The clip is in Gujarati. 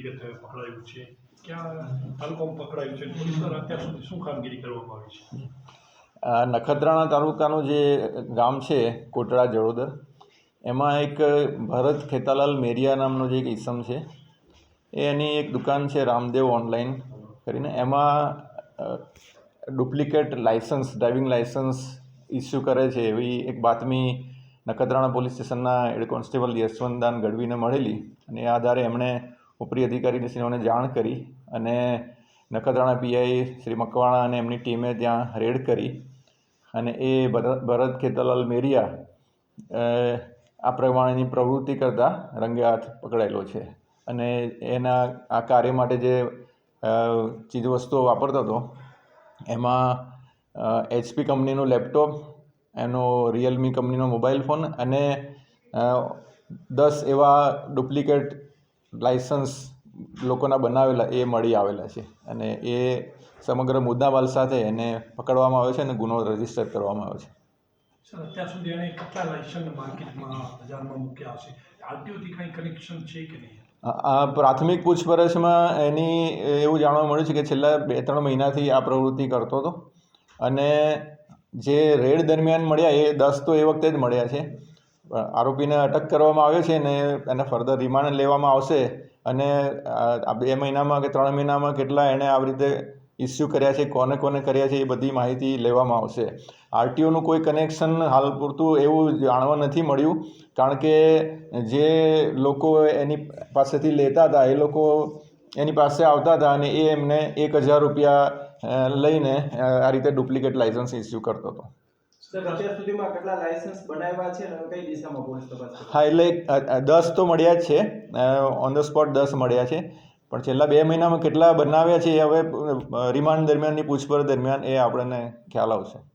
પકડાયું છે. ક્યાં તાલુકામાં પકડાયું છે? પોલીસ અત્યાર સુધી શું કામગીરી કરવામાં આવી છે? નખત્રાણા તાલુકાનું જે ગામ છે, કોટડા જડોદર એમાં એક ભરત ખેતાલાલ મેરિયા નામનો જે એક ઈસમ છે, એ એની એક દુકાન છે, રામદેવ ઓનલાઈન કરીને. એમાં duplicate licence driving licence issue કરે છે એવી એક બાતમી નખત્રાણા પોલીસ સ્ટેશનના હેડ કોન્સ્ટેબલ યશવંતદાન ગઢવીને મળેલી અને એ આધારે એમણે ઉપરી અધિકારીશ્રીઓને જાણ કરી અને નખત્રાણા પીઆઈ શ્રી મકવાણા અને એમની ટીમે ત્યાં રેડ કરી અને એ ભરત ખેતલાલ મેરિયા આ પ્રમાણેની પ્રવૃત્તિ કરતા રંગે હાથ પકડાયેલો છે. અને એના, આ કાર્ય માટે જે ચીજવસ્તુઓ વાપરતો હતો, એમાં એચપી કંપનીનું લેપટોપ, એનો રિયલમી કંપનીનો મોબાઈલ ફોન અને દસ એવા ડુપ્લિકેટ લાઇસન્સ લોકોના બનાવેલા એ મળી આવેલા છે. અને એ સમગ્ર મુદ્દામાલ સાથે એને પકડવામાં આવે છે અને ગુનો રજિસ્ટર કરવામાં આવે છે. સર અત્યાર સુધી એને કેટલા લાઇસન્સ માર્કેટમાં બજારમાં મૂક્યા હશે? આરટીઓથી કંઈ કનેક્શન છે કે નહીં? આ પ્રાથમિક પૂછપરછમાં એની એવું જાણવા મળ્યું છે કે છેલ્લા બે ત્રણ મહિનાથી આ પ્રવૃત્તિ કરતો હતો. અને જે રેડ દરમિયાન મળ્યા એ દસ તો એ વખતે જ મળ્યા છે. આરોપીને અટક કરવામાં આવ્યો છે ને એને ફર્ધર રિમાન્ડ લેવામાં આવશે અને આ બે મહિનામાં કે ત્રણ મહિનામાં કેટલા એણે આવી રીતે ઇસ્યુ કર્યા છે, કોને કોને કર્યા છે એ બધી માહિતી લેવામાં આવશે. આરટીઓનું કોઈ કનેક્શન હાલ પૂરતું એવું જાણવા નથી મળ્યું, કારણ કે જે લોકો એની પાસેથી લેતા હતા, એ લોકો એની પાસે આવતા હતા અને એ એમને એક હજાર રૂપિયા લઈને આ રીતે ડુપ્લિકેટ લાઇસન્સ ઇસ્યુ કરતો હતો. હા, એટલે દસ તો મળ્યા જ છે. ઓન ધ સ્પોટ દસ મળ્યા છે. પણ છેલ્લા બે મહિનામાં કેટલા બનાવ્યા છે એ હવે રિમાન્ડ દરમિયાનની પૂછપરછ દરમિયાન એ આપણને ખ્યાલ આવશે.